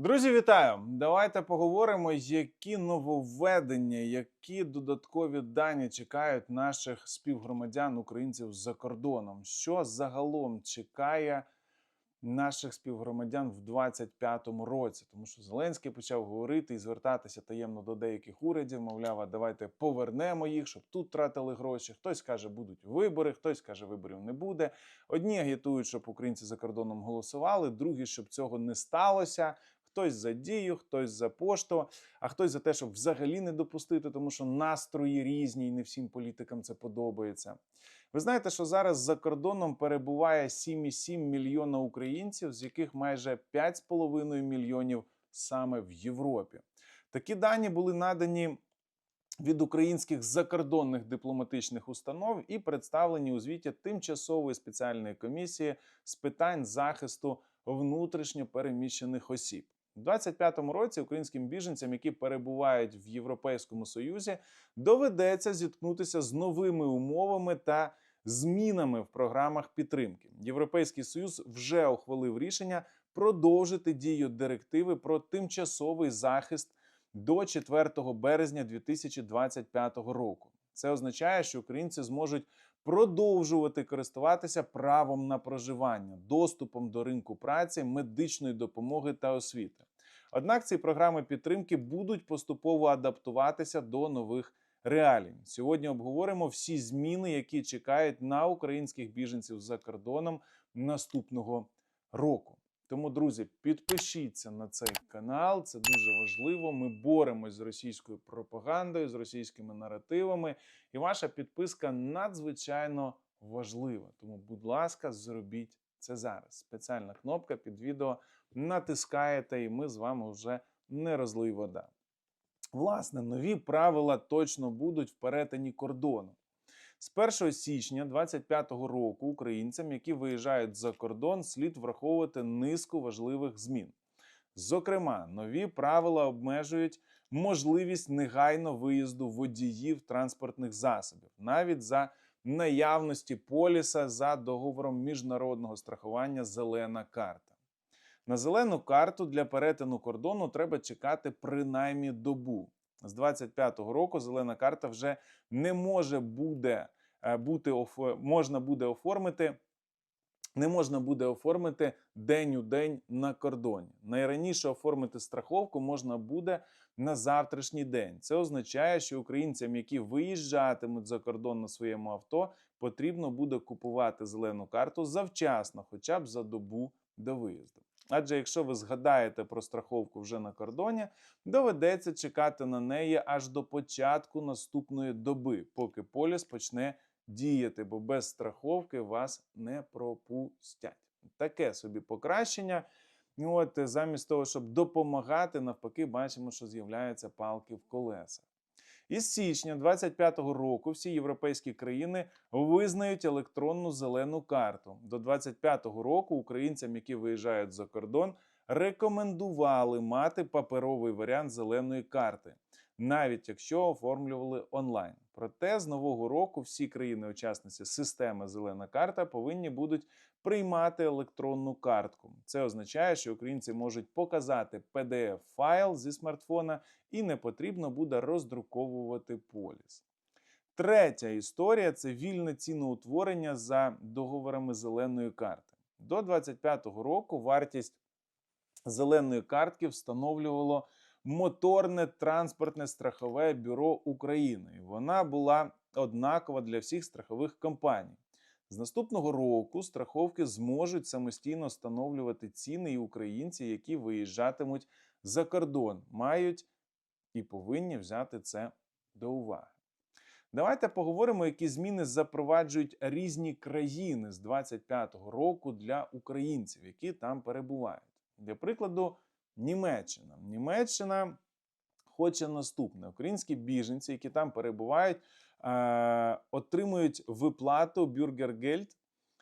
Друзі, вітаю! Давайте поговоримо, які нововведення, які додаткові дані чекають наших співгромадян українців за кордоном. Що загалом чекає наших співгромадян в 25-му році? Тому що Зеленський почав говорити і звертатися таємно до деяких урядів. Мовляв, давайте повернемо їх, щоб тут тратили гроші. Хтось каже, будуть вибори, хтось каже, виборів не буде. Одні агітують, щоб українці за кордоном голосували, другі, щоб цього не сталося. Хтось за дію, хтось за пошту, а хтось за те, щоб взагалі не допустити, тому що настрої різні, і не всім політикам це подобається. Ви знаєте, що зараз за кордоном перебуває 7,7 мільйона українців, з яких майже 5,5 мільйонів саме в Європі. Такі дані були надані від українських закордонних дипломатичних установ і представлені у звіті тимчасової спеціальної комісії з питань захисту внутрішньо переміщених осіб. У 25-му році українським біженцям, які перебувають в Європейському Союзі, доведеться зіткнутися з новими умовами та змінами в програмах підтримки. Європейський Союз вже ухвалив рішення продовжити дію директиви про тимчасовий захист до 4 березня 2025 року. Це означає, що українці зможуть продовжувати користуватися правом на проживання, доступом до ринку праці, медичної допомоги та освіти. Однак ці програми підтримки будуть поступово адаптуватися до нових реалій. Сьогодні обговоримо всі зміни, які чекають на українських біженців за кордоном наступного року. Тому, друзі, підпишіться на цей канал, це дуже важливо. Ми боремось з російською пропагандою, з російськими наративами, і ваша підписка надзвичайно важлива. Тому, будь ласка, зробіть це зараз. Спеціальна кнопка під відео натискаєте, і ми з вами вже не розлий вода. Власне, нові правила точно будуть в перетині кордону. З 1 січня 2025 року українцям, які виїжджають за кордон, слід враховувати низку важливих змін. Зокрема, нові правила обмежують можливість негайно виїзду водіїв транспортних засобів, навіть за наявності поліса за договором міжнародного страхування Зелена карта. На зелену карту для перетину кордону треба чекати принаймні добу. З 25-го року зелена карта вже не може буде е, бути оф- можна буде оформити. Не можна буде оформити день у день на кордоні. Найраніше оформити страховку можна буде на завтрашній день. Це означає, що українцям, які виїжджатимуть за кордон на своєму авто, потрібно буде купувати зелену карту завчасно, хоча б за добу до виїзду. Адже якщо ви згадаєте про страховку вже на кордоні, доведеться чекати на неї аж до початку наступної доби, поки поліс почне діяти, бо без страховки вас не пропустять. Таке собі покращення. От замість того, щоб допомагати, навпаки, бачимо, що з'являються палки в колесах. Із січня 2025 року всі європейські країни визнають електронну зелену карту. До 2025 року українцям, які виїжджають за кордон, рекомендували мати паперовий варіант зеленої карти, навіть якщо оформлювали онлайн. Проте з нового року всі країни-учасниці системи Зелена карта повинні будуть приймати електронну картку. Це означає, що українці можуть показати pdf файл зі смартфона і не потрібно буде роздруковувати поліс. Третя історія це вільне ціноутворення за договорами зеленої карти. До 2025 року вартість зеленої картки встановлювало моторне транспортне страхове бюро України. Вона була однакова для всіх страхових компаній. З наступного року страховки зможуть самостійно встановлювати ціни і українці, які виїжджатимуть за кордон, мають і повинні взяти це до уваги. Давайте поговоримо, які зміни запроваджують різні країни з 25-го року для українців, які там перебувають. Для прикладу, Німеччина. Німеччина хоче наступне: українські біженці, які там перебувають, отримують виплату бюргергельд.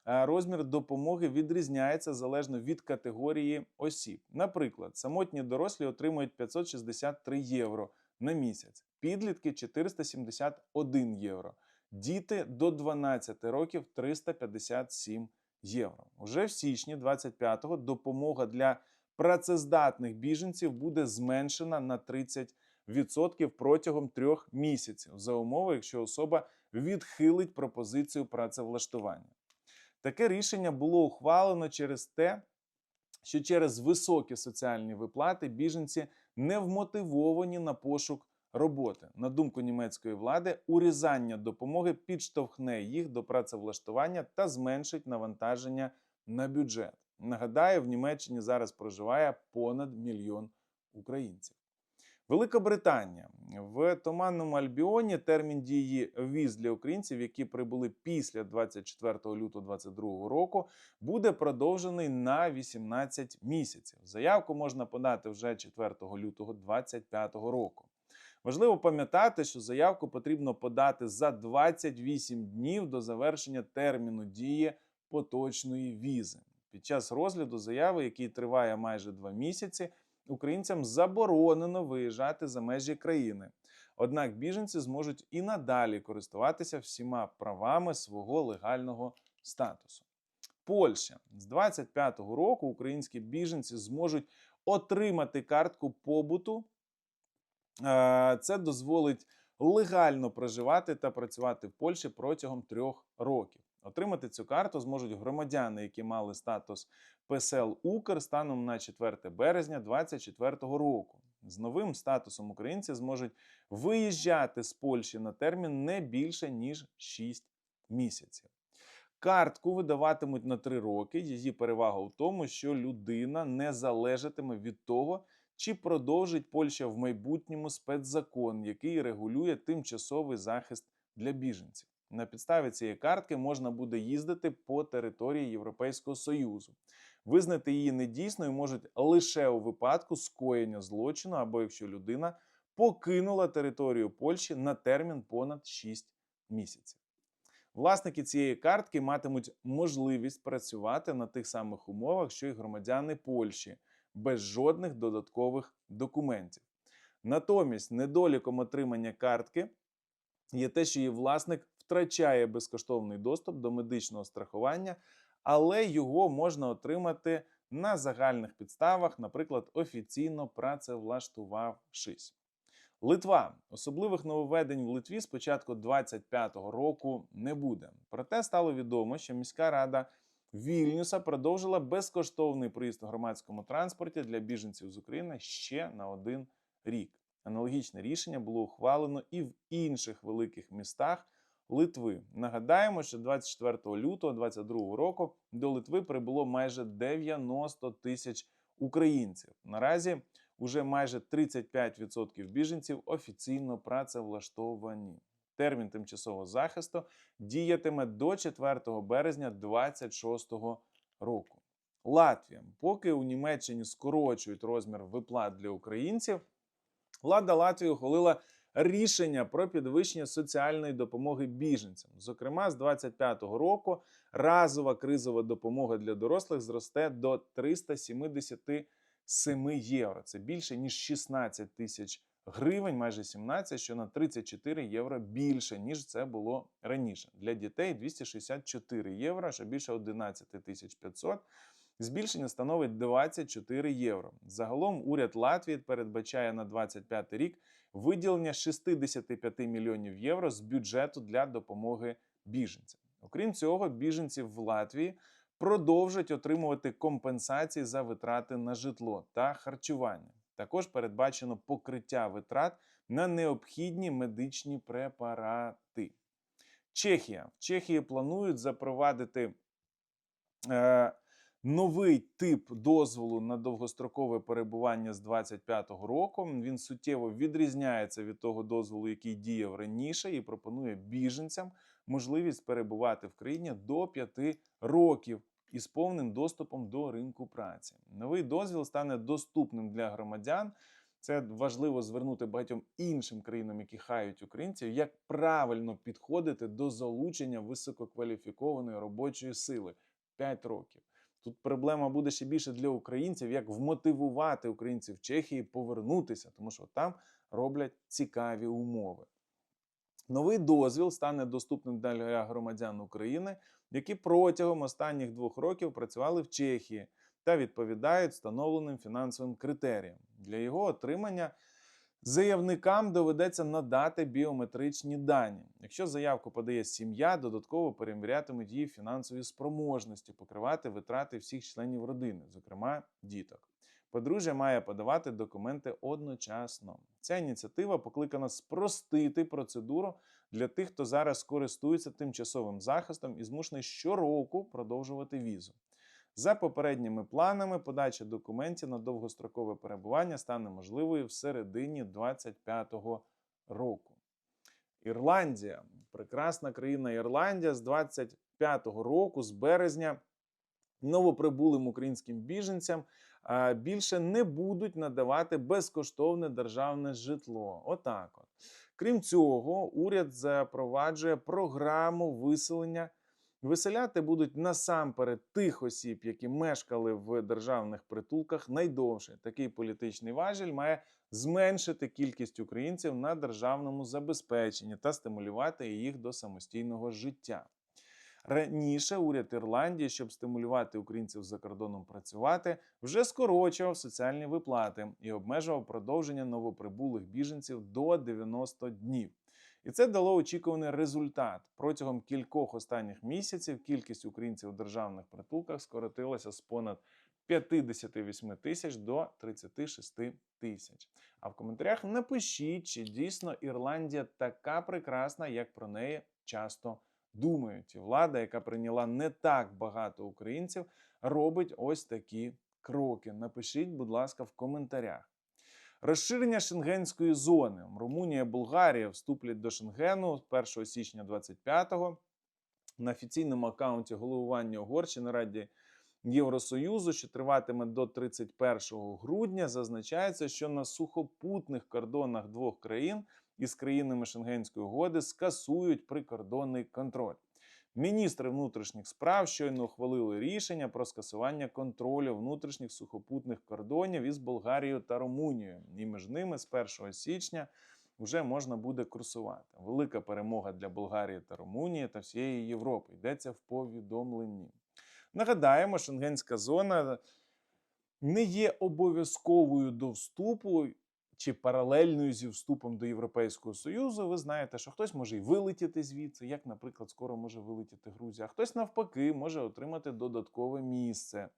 Е, Розмір допомоги відрізняється залежно від категорії осіб. Наприклад, самотні дорослі отримують 563 євро на місяць, підлітки 471 євро, діти до 12 років 357 євро. Уже в січні 25-го допомога для працездатних біженців буде зменшена на 30% протягом трьох місяців за умови, якщо особа відхилить пропозицію працевлаштування. Таке рішення було ухвалено через те, що через високі соціальні виплати біженці не вмотивовані на пошук роботи. На думку німецької влади, урізання допомоги підштовхне їх до працевлаштування та зменшить навантаження на бюджет. Нагадаю, в Німеччині зараз проживає понад мільйон українців. Велика Британія в Туманному Альбіоні термін дії віз для українців, які прибули після 24 лютого 2022 року, буде продовжений на 18 місяців. Заявку можна подати вже 4 лютого 2025 року. Важливо пам'ятати, що заявку потрібно подати за 28 днів до завершення терміну дії поточної візи. Під час розгляду заяви, який триває майже два місяці, українцям заборонено виїжджати за межі країни. Однак біженці зможуть і надалі користуватися всіма правами свого легального статусу. Польща з 25-го року українські біженці зможуть отримати картку побуту. Е, Це дозволить легально проживати та працювати в Польщі протягом трьох років. Отримати цю карту зможуть громадяни, які мали статус ПСЛ Укр станом на 4 березня 2024 року. З новим статусом українці зможуть виїжджати з Польщі на термін не більше ніж 6 місяців. Картку видаватимуть на 3 роки. Її перевага в тому, що людина не залежатиме від того, чи продовжить Польща в майбутньому спецзакон, який регулює тимчасовий захист для біженців. На підставі цієї картки можна буде їздити по території Європейського Союзу. Визнати її недійсною можуть лише у випадку скоєння злочину або якщо людина покинула територію Польщі на термін понад 6 місяців. Власники цієї картки матимуть можливість працювати на тих самих умовах, що й громадяни Польщі, без жодних додаткових документів. Натомість, недоліком отримання картки є те, що її власник втрачає безкоштовний доступ до медичного страхування, але його можна отримати на загальних підставах, наприклад, офіційно працевлаштувавшись. Литва особливих нововведень в Литві з початку 25-го року не буде. Проте стало відомо, що міська рада Вільнюса продовжила безкоштовний проїзд у громадському транспорті для біженців з України ще на один рік. Аналогічне рішення було ухвалено і в інших великих містах Литви. Нагадаємо, що 24 лютого 2022 року до Литви прибуло майже 90 тисяч українців. Наразі уже майже 35% біженців офіційно працевлаштовані. Термін тимчасового захисту діятиме до 4 березня 2026 року. Латвія, поки у Німеччині скорочують розмір виплат для українців, влада Латвії ухвалила рішення про підвищення соціальної допомоги біженцям. Зокрема, з 2025 року разова кризова допомога для дорослих зросте до 377 євро. Це більше ніж 16 тисяч гривень, майже 17, що на 34 євро більше, ніж це було раніше. Для дітей 264 євро, що більше 11 тисяч 500. Збільшення становить 24 євро. Загалом уряд Латвії передбачає на 25 рік виділення 65 мільйонів євро з бюджету для допомоги біженцям. Окрім цього, біженці в Латвії продовжать отримувати компенсації за витрати на житло та харчування. Також передбачено покриття витрат на необхідні медичні препарати. Чехія в Чехії планують запровадити. Е, Новий тип дозволу на довгострокове перебування з 25-го року він суттєво відрізняється від того дозволу, який діяв раніше, і пропонує біженцям можливість перебувати в країні до 5 років із повним доступом до ринку праці. Новий дозвіл стане доступним для громадян. Це важливо звернути багатьом іншим країнам, які хають українців, як правильно підходити до залучення висококваліфікованої робочої сили 5 років. Тут проблема буде ще більше для українців, як вмотивувати українців в Чехії повернутися, тому що там роблять цікаві умови. Новий дозвіл стане доступним для громадян України, які протягом останніх двох років працювали в Чехії та відповідають встановленим фінансовим критеріям. Для його отримання заявникам доведеться надати біометричні дані. Якщо заявку подає сім'я, додатково перевірятимуть її фінансові спроможності покривати витрати всіх членів родини, зокрема діток. Подружжя має подавати документи одночасно. Ця ініціатива покликана спростити процедуру для тих, хто зараз користується тимчасовим захистом і змушений щороку продовжувати візу. За попередніми планами, подача документів на довгострокове перебування стане можливою в середині 2025 року. Ірландія, прекрасна країна Ірландія з 25 року, з березня, новоприбулим українським біженцям більше не будуть надавати безкоштовне державне житло. Отак от. Крім цього, уряд запроваджує програму виселення. Виселяти будуть насамперед тих осіб, які мешкали в державних притулках найдовше. Такий політичний важіль має зменшити кількість українців на державному забезпеченні та стимулювати їх до самостійного життя. Раніше уряд Ірландії, щоб стимулювати українців за кордоном працювати, вже скорочував соціальні виплати і обмежував продовження новоприбулих біженців до 90 днів. І це дало очікуваний результат. Протягом кількох останніх місяців кількість українців у державних притулках скоротилася з понад 58 тисяч до 36 тисяч. А в коментарях напишіть, чи дійсно Ірландія така прекрасна, як про неї часто думають. І влада, яка прийняла не так багато українців, робить ось такі кроки. Напишіть, будь ласка, в коментарях. Розширення шенгенської зони. Румунія Болгарія вступлять до Шенгену 1 січня 25-го. На офіційному аккаунті головування Угорщини Раді Євросоюзу, що триватиме до 31 грудня, зазначається, що на сухопутних кордонах двох країн із країнами Шенгенської угоди скасують прикордонний контроль. Міністри внутрішніх справ щойно ухвалили рішення про скасування контролю внутрішніх сухопутних кордонів із Болгарією та Румунією. І між ними з 1 січня вже можна буде курсувати. Велика перемога для Болгарії та Румунії та всієї Європи. Йдеться в повідомленні. Нагадаємо, шенгенська зона не є обов'язковою до вступу чи паралельною зі вступом до Європейського Союзу, ви знаєте, що хтось може й вилетіти звідси, як, наприклад, скоро може вилетіти Грузія, а хтось навпаки може отримати додаткове місце.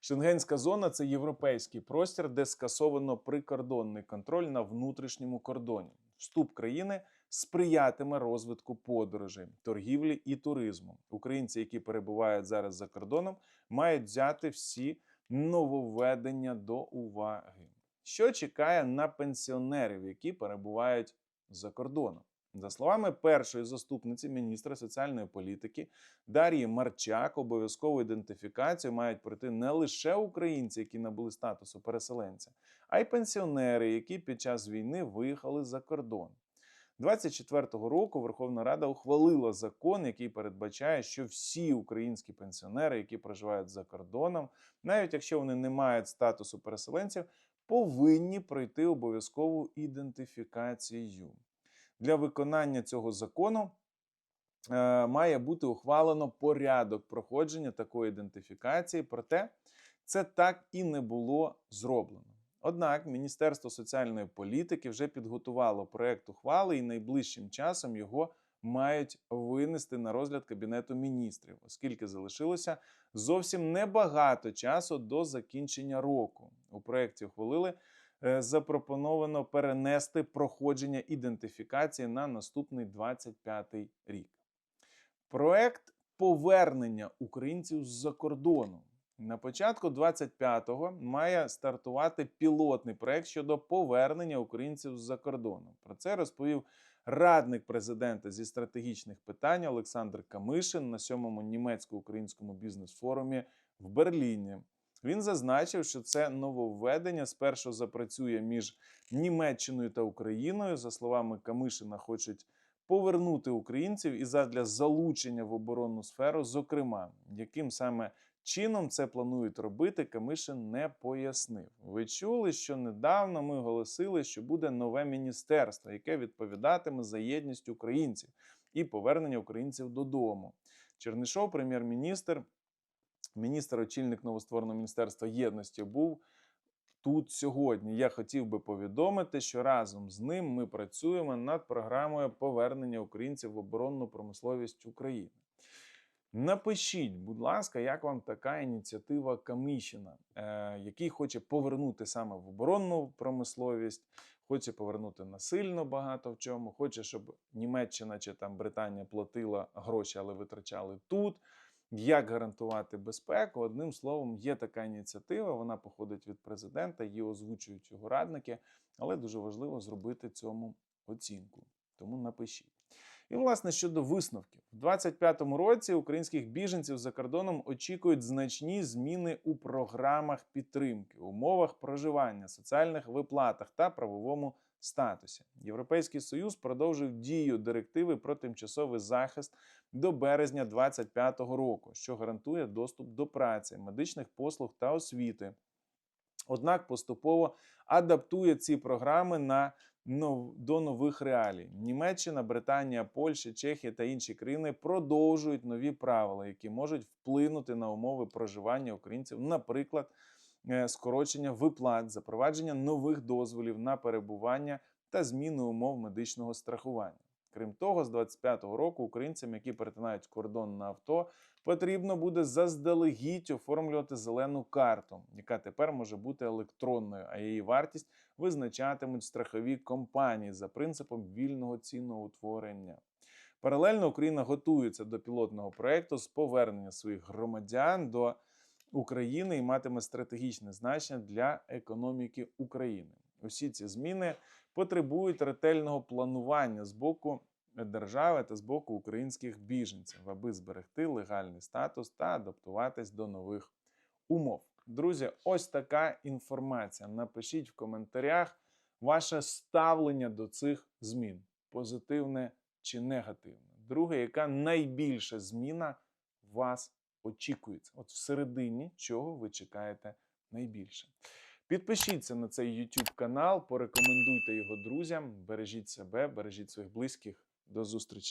Шенгенська зона це європейський простір, де скасовано прикордонний контроль на внутрішньому кордоні. Вступ країни сприятиме розвитку подорожей, торгівлі і туризму. Українці, які перебувають зараз за кордоном, мають взяти всі нововведення до уваги що чекає на пенсіонерів, які перебувають за кордоном. За словами першої заступниці міністра соціальної політики Дар'ї Марчак, обов'язкову ідентифікацію мають пройти не лише українці, які набули статусу переселенця, а й пенсіонери, які під час війни виїхали за кордон. 24-го року Верховна Рада ухвалила закон, який передбачає, що всі українські пенсіонери, які проживають за кордоном, навіть якщо вони не мають статусу переселенців, повинні пройти обов'язкову ідентифікацію. Для виконання цього закону е, має бути ухвалено порядок проходження такої ідентифікації, проте це так і не було зроблено. Однак Міністерство соціальної політики вже підготувало проект ухвали і найближчим часом його мають винести на розгляд Кабінету міністрів, оскільки залишилося зовсім небагато часу до закінчення року. У проєкті ухвалили е, запропоновано перенести проходження ідентифікації на наступний 25-й рік. Проект повернення українців з-за кордону. На початку 25-го має стартувати пілотний проект щодо повернення українців з-за кордону. Про це розповів радник президента зі стратегічних питань Олександр Камишин на сьомому німецько-українському бізнес-форумі в Берліні. Він зазначив, що це нововведення спершу запрацює між Німеччиною та Україною. За словами Камишина, хочуть повернути українців і задля залучення в оборонну сферу, зокрема, яким саме чином це планують робити, Камишин не пояснив. Ви чули, що недавно ми оголосили, що буде нове міністерство, яке відповідатиме за єдність українців і повернення українців додому. Чернишов, прем'єр-міністр. міністр, очільник новоствореного міністерства єдності, був тут сьогодні. Я хотів би повідомити, що разом з ним ми працюємо над програмою повернення українців в оборонну промисловість України. Напишіть, будь ласка, як вам така ініціатива Камішіна, е, який хоче повернути саме в оборонну промисловість, хоче повернути насильно багато в чому, хоче, щоб Німеччина чи там Британія платила гроші, але витрачали тут. Як гарантувати безпеку? Одним словом, є така ініціатива. Вона походить від президента, її озвучують його радники, але дуже важливо зробити цьому оцінку. Тому напишіть. І, власне, щодо висновків, у 2025 році українських біженців за кордоном очікують значні зміни у програмах підтримки, умовах проживання, соціальних виплатах та правовому статусі. Європейський союз продовжив дію директиви про тимчасовий захист до березня 2025 року, що гарантує доступ до праці, медичних послуг та освіти. Однак поступово адаптує ці програми на до нових реалій. Німеччина, Британія, Польща, Чехія та інші країни продовжують нові правила, які можуть вплинути на умови проживання українців, наприклад, е, скорочення виплат, запровадження нових дозволів на перебування та зміни умов медичного страхування. Крім того, з 25-го року українцям, які перетинають кордон на авто, потрібно буде заздалегідь оформлювати зелену карту, яка тепер може бути електронною, а її вартість визначатимуть страхові компанії за принципом вільного ціноутворення. Паралельно Україна готується до пілотного проекту з повернення своїх громадян до України і матиме стратегічне значення для економіки України. Усі ці зміни потребують ретельного планування з боку держави та з боку українських біженців, аби зберегти легальний статус та адаптуватись до нових умов. Друзі, ось така інформація. Напишіть в коментарях ваше ставлення до цих змін: позитивне чи негативне. Друге, яка найбільша зміна вас очікується? От всередині чого ви чекаєте найбільше? Підпишіться на цей YouTube канал, порекомендуйте його друзям, бережіть себе, бережіть своїх близьких. До зустрічі!